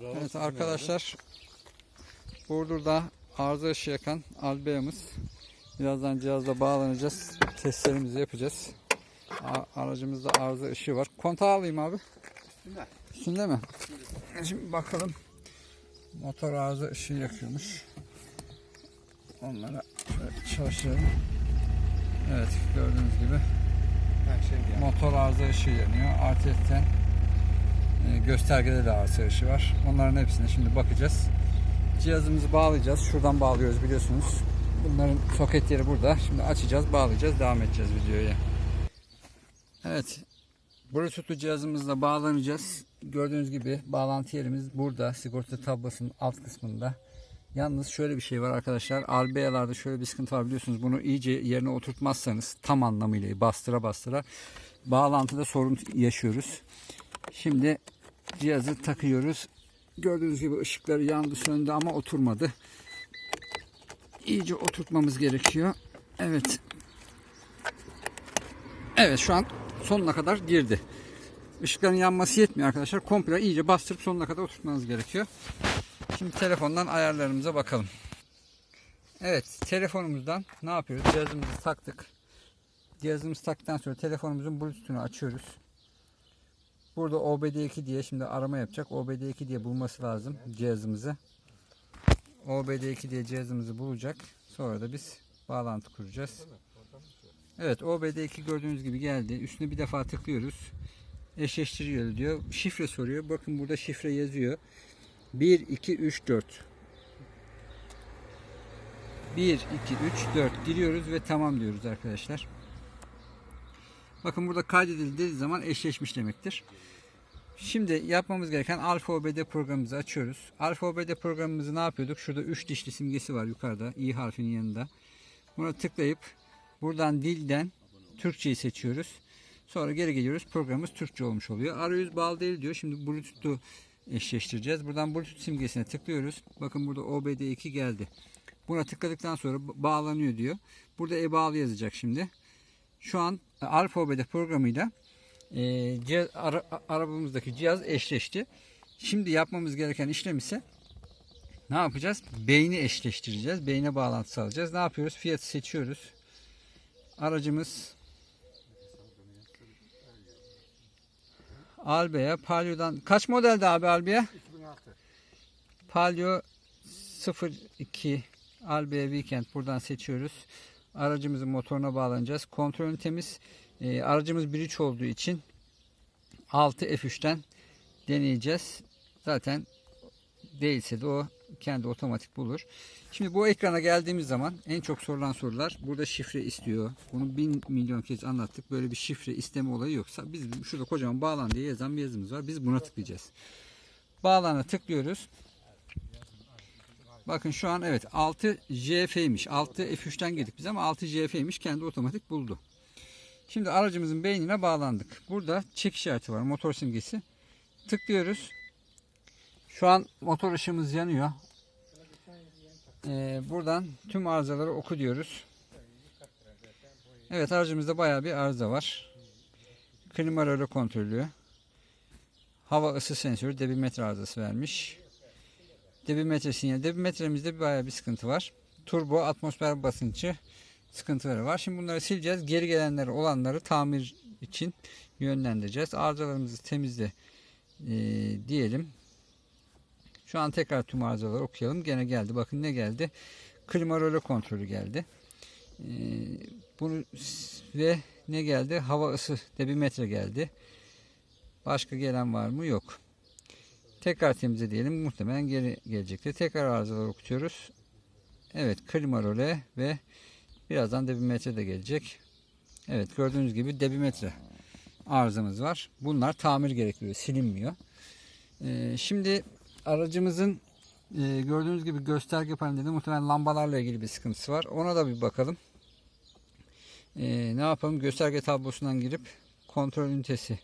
Bravo Evet arkadaşlar Burdur'da arıza ışığı yakan Albea'mız. Birazdan cihazla bağlanacağız. Testlerimizi yapacağız. Aracımızda arıza ışığı var. Kontağı alayım abi. Üstünde. Üstünde mi? Şimdi bakalım. Motor arıza ışığı yakıyormuş. Onlara şöyle çalıştıralım. Evet gördüğünüz gibi şey motor arıza ışığı yanıyor. E, göstergede de arıza ışığı var. Onların hepsine şimdi bakacağız. Cihazımızı bağlayacağız. Şuradan bağlıyoruz biliyorsunuz. Bunların soket yeri burada. Şimdi açacağız, bağlayacağız, devam edeceğiz videoya. Evet. Bluetooth'lu cihazımızla bağlanacağız. Gördüğünüz gibi bağlantı yerimiz burada. Sigorta tablasının alt kısmında. Yalnız şöyle bir şey var arkadaşlar. RBA'larda şöyle bir sıkıntı var biliyorsunuz. Bunu iyice yerine oturtmazsanız tam anlamıyla bastıra bastıra bağlantıda sorun yaşıyoruz. Şimdi cihazı takıyoruz. Gördüğünüz gibi ışıkları yandı söndü ama oturmadı. İyice oturtmamız gerekiyor. Evet. Evet şu an sonuna kadar girdi. Işıkların yanması yetmiyor arkadaşlar. Komple iyice bastırıp sonuna kadar oturtmanız gerekiyor. Şimdi telefondan ayarlarımıza bakalım. Evet telefonumuzdan ne yapıyoruz? Cihazımızı taktık. Cihazımızı taktıktan sonra telefonumuzun bluetooth'unu açıyoruz. Burada OBD2 diye şimdi arama yapacak. OBD2 diye bulması lazım cihazımızı. OBD2 diye cihazımızı bulacak. Sonra da biz bağlantı kuracağız. Evet OBD2 gördüğünüz gibi geldi. Üstüne bir defa tıklıyoruz. Eşleştiriyor diyor. Şifre soruyor. Bakın burada şifre yazıyor. 1, 2, 3, 4. 1, 2, 3, 4 giriyoruz ve tamam diyoruz arkadaşlar. Bakın burada kaydedildiği zaman eşleşmiş demektir. Şimdi yapmamız gereken Alfa OBD programımızı açıyoruz. Alfa OBD programımızı ne yapıyorduk? Şurada 3 dişli simgesi var yukarıda. i harfinin yanında. Buna tıklayıp buradan dilden Türkçeyi seçiyoruz. Sonra geri geliyoruz. Programımız Türkçe olmuş oluyor. Arayüz bağlı değil diyor. Şimdi Bluetooth'u eşleştireceğiz. Buradan Bluetooth simgesine tıklıyoruz. Bakın burada OBD2 geldi. Buna tıkladıktan sonra bağlanıyor diyor. Burada e-bağlı yazacak şimdi. Şu an Alfa OBD programıyla e, cihaz, ara, arabamızdaki cihaz eşleşti. Şimdi yapmamız gereken işlem ise ne yapacağız? Beyni eşleştireceğiz. Beyne bağlantı sağlayacağız. Ne yapıyoruz? Fiyatı seçiyoruz. Aracımız Albea Palio'dan kaç modelde abi Albea? 2006. Palio 02 Albea Weekend buradan seçiyoruz. Aracımızın motoruna bağlanacağız. Kontrol ünitemiz e, aracımız 1.3 olduğu için 6 F3'ten deneyeceğiz. Zaten değilse de o kendi otomatik bulur. Şimdi bu ekrana geldiğimiz zaman en çok sorulan sorular burada şifre istiyor. Bunu bin milyon kez anlattık. Böyle bir şifre isteme olayı yoksa biz şurada kocaman bağlan diye yazan bir yazımız var. Biz buna tıklayacağız. Bağlana tıklıyoruz. Bakın şu an evet 6 JF'ymiş. 6 F3'ten girdik biz ama 6 JF'ymiş. Kendi otomatik buldu. Şimdi aracımızın beynine bağlandık. Burada çek işareti var. Motor simgesi. Tıklıyoruz. Şu an motor ışığımız yanıyor. Ee, buradan tüm arızaları oku diyoruz. Evet aracımızda bayağı bir arıza var. Klima rölü kontrolü. Hava ısı sensörü debimetre arızası vermiş. Debimetre sinyali. Debimetremizde bayağı bir sıkıntı var. Turbo atmosfer basıncı sıkıntıları var. Şimdi bunları sileceğiz. Geri gelenleri olanları tamir için yönlendireceğiz. Arızalarımızı temizle e, diyelim. Şu an tekrar tüm arızaları okuyalım. Gene geldi. Bakın ne geldi? Klima rölü kontrolü geldi. E, bunu ve ne geldi? Hava ısı debimetre geldi. Başka gelen var mı? Yok. Tekrar temizle diyelim. Muhtemelen geri gelecektir. Tekrar arızaları okutuyoruz. Evet klima röle ve birazdan debimetre de gelecek. Evet gördüğünüz gibi debimetre arızamız var. Bunlar tamir gerekiyor. Silinmiyor. Ee, şimdi aracımızın e, gördüğünüz gibi gösterge panelinde muhtemelen lambalarla ilgili bir sıkıntısı var. Ona da bir bakalım. Ee, ne yapalım? Gösterge tablosundan girip kontrol ünitesi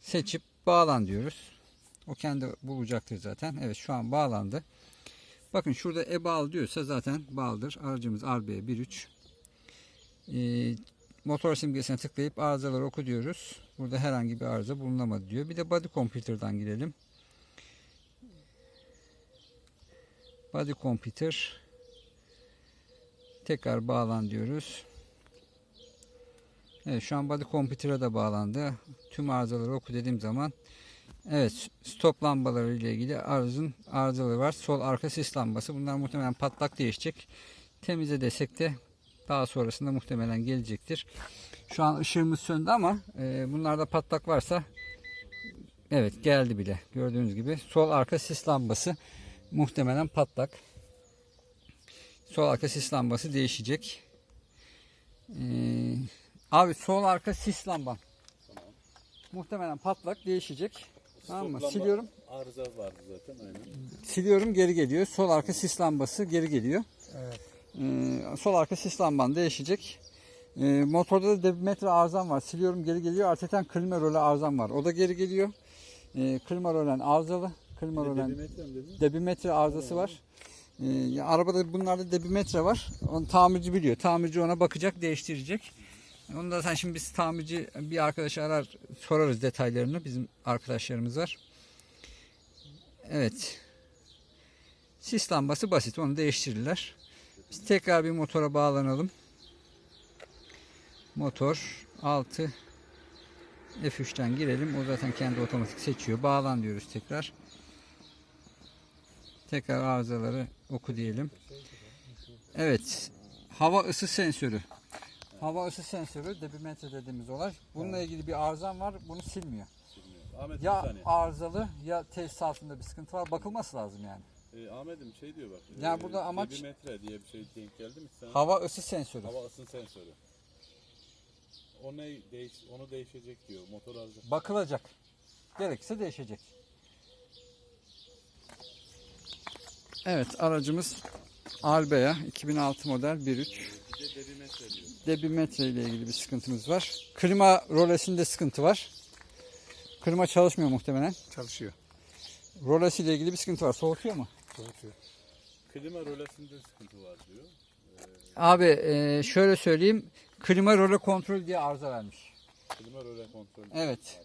seçip bağlan diyoruz. O kendi bulacaktır zaten. Evet şu an bağlandı. Bakın şurada e bağlı diyorsa zaten bağlıdır. Aracımız RB13. Ee, motor simgesine tıklayıp arızaları oku diyoruz. Burada herhangi bir arıza bulunamadı diyor. Bir de body computer'dan girelim. Body computer. Tekrar bağlan diyoruz. Evet şu an body computer'a da bağlandı. Tüm arızaları oku dediğim zaman Evet stop lambaları ile ilgili arızın arızaları var. Sol arka sis lambası. Bunlar muhtemelen patlak değişecek. Temize desek de daha sonrasında muhtemelen gelecektir. Şu an ışığımız söndü ama e, bunlarda patlak varsa evet geldi bile. Gördüğünüz gibi sol arka sis lambası muhtemelen patlak. Sol arka sis lambası değişecek. Ee, abi sol arka sis lamban. Muhtemelen patlak değişecek. Tamam mı? Siliyorum. Arıza vardı zaten aynen. Siliyorum geri geliyor. Sol arka sis lambası geri geliyor. Evet. Ee, sol arka sis lamban değişecek. Ee, motorda da debimetre arızam var. Siliyorum geri geliyor. Arteten klima rolü arızam var. O da geri geliyor. Ee, klima rolen arızalı. Klima rolen Debimetrem dedin. debimetre arızası var. Ee, ya arabada bunlarda debimetre var. Onu tamirci biliyor. Tamirci ona bakacak, değiştirecek. Onu da sen şimdi biz tamirci bir arkadaşı arar sorarız detaylarını. Bizim arkadaşlarımız var. Evet. Sis lambası basit. Onu değiştirirler. Biz tekrar bir motora bağlanalım. Motor 6 F3'ten girelim. O zaten kendi otomatik seçiyor. Bağlan diyoruz tekrar. Tekrar arızaları oku diyelim. Evet. Hava ısı sensörü. Hava ısı sensörü debimetre dediğimiz olay. Bununla ilgili bir arızam var. Bunu silmiyor. Ahmet bir Ya saniye. arızalı ya tesisatında bir sıkıntı var. Bakılması lazım yani. Ee, Ahmet'im şey diyor bak. Ya burada amaç- Debimetre diye bir şey denk geldi mi sana? Hava ısı sensörü. Hava ısın sensörü. O ne değiş, onu değişecek diyor. Motor arıza. Bakılacak. Gerekirse değişecek. Evet aracımız Albea 2006 model 1.3. Bir de debimetre diyor. Debimetre ile ilgili bir sıkıntımız var. Klima rolesinde sıkıntı var. Klima çalışmıyor muhtemelen. Çalışıyor. Rolesi ile ilgili bir sıkıntı var. Soğutuyor mu? Soğutuyor. Klima rölesinde sıkıntı var diyor. Abi e, şöyle söyleyeyim. Klima role kontrol diye arıza vermiş. Klima röle kontrolü. Evet.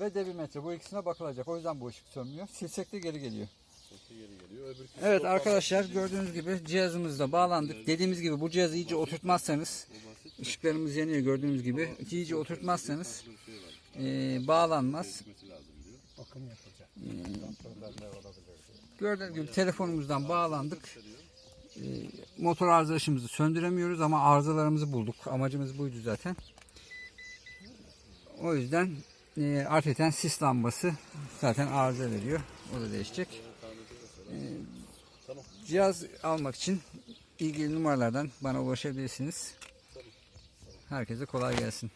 Ve debimetre bu ikisine bakılacak. O yüzden bu ışık sönmüyor. Silsek de geri geliyor. Evet arkadaşlar gördüğünüz gibi cihazımızla bağlandık. Dediğimiz gibi bu cihazı iyice oturtmazsanız ışıklarımız yanıyor gördüğünüz gibi. İyice oturtmazsanız e, bağlanmaz. Diye. Gördüğünüz gibi telefonumuzdan bağlandık. E, motor arıza ışığımızı söndüremiyoruz ama arızalarımızı bulduk. Amacımız buydu zaten. O yüzden e, arteten sis lambası zaten arıza veriyor. O da değişecek. Cihaz almak için ilgili numaralardan bana ulaşabilirsiniz. Herkese kolay gelsin.